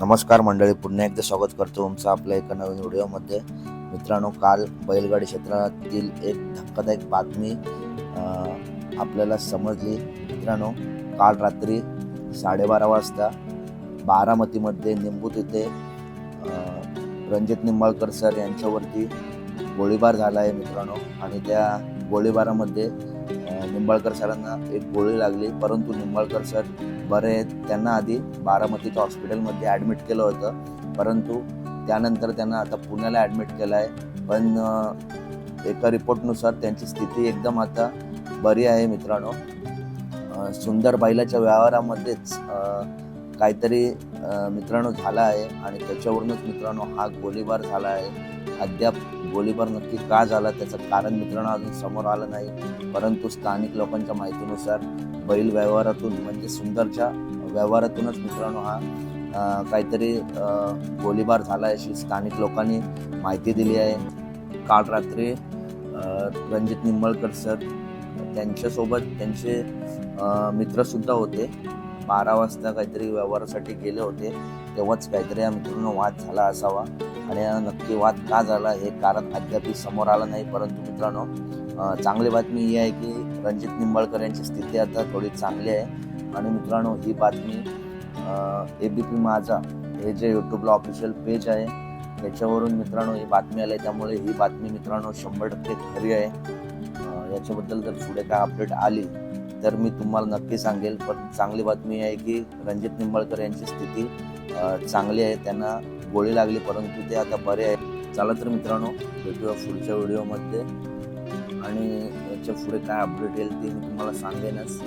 नमस्कार मंडळी पुन्हा एकदा स्वागत करतो तुमचं आपल्या एका नवीन व्हिडिओमध्ये. मित्रांनो काल बैलगाडी क्षेत्रातील एक धक्कादायक बातमी आपल्याला समजली. मित्रांनो काल रात्री साडेबारा वाजता बारामतीमध्ये निंबूत येथे रणजित निंबाळकर सर यांच्यावरती गोळीबार झाला आहे मित्रांनो. आणि त्या गोळीबारामध्ये निंबाळकर सरांना एक गोळी लागली. परंतु निंबाळकर सर बरे आहेत. त्यांना आधी बारामतीच्या हॉस्पिटलमध्ये ॲडमिट केलं होतं. परंतु त्यानंतर त्यांना आता पुण्याला ॲडमिट केलं आहे पण एका रिपोर्टनुसार त्यांची स्थिती एकदम आता बरी आहे मित्रांनो. सुंदर बैलाच्या व्यवहारामध्येच काहीतरी मित्रांनो झाला आहे आणि त्याच्यावरूनच मित्रांनो हा गोळीबार झाला आहे. अद्याप गोळीबार नक्की का झाला त्याचं कारण मित्रांनो अजून समोर आलं नाही. परंतु स्थानिक लोकांच्या माहितीनुसार बैल व्यवहारातून म्हणजे सुंदरच्या व्यवहारातूनच मित्रांनो हा काहीतरी गोळीबार झाला अशी स्थानिक लोकांनी माहिती दिली आहे. काल रात्री रणजित निंबळकर सर त्यांच्यासोबत त्यांचे मित्रसुद्धा होते. बारा वाजता काहीतरी व्यवहारासाठी गेले होते तेव्हाच काहीतरी या मित्रांनो वाद झाला असावा. आणि नक्की वाद का झाला हे कारण अद्याप समोर आलं नाही. परंतु मित्रांनो चांगली बातमी ही आहे की रणजित निंबाळकर यांची स्थिती आता थोडी चांगली आहे. आणि मित्रांनो ही बातमी ए बी पी माझा हे जे यूट्यूबला ऑफिशियल पेज आहे त्याच्यावरून मित्रांनो ही बातमी आली आहे. त्यामुळे ही बातमी मित्रांनो शंभर टक्के खरी आहे. याच्याबद्दल जर पुढे काय अपडेट आली तर मी तुम्हाला नक्की सांगेल पण चांगली बातमी आहे की रणजित निंबाळकर यांची स्थिती चांगली आहे. त्यांना गोळी लागली परंतु ते आता बरे आहे चला तर मित्रांनो भेटूया पुढच्या व्हिडिओमध्ये. आणि याच्यापुढे काय अपडेट येईल ते मी तुम्हाला सांगेनच.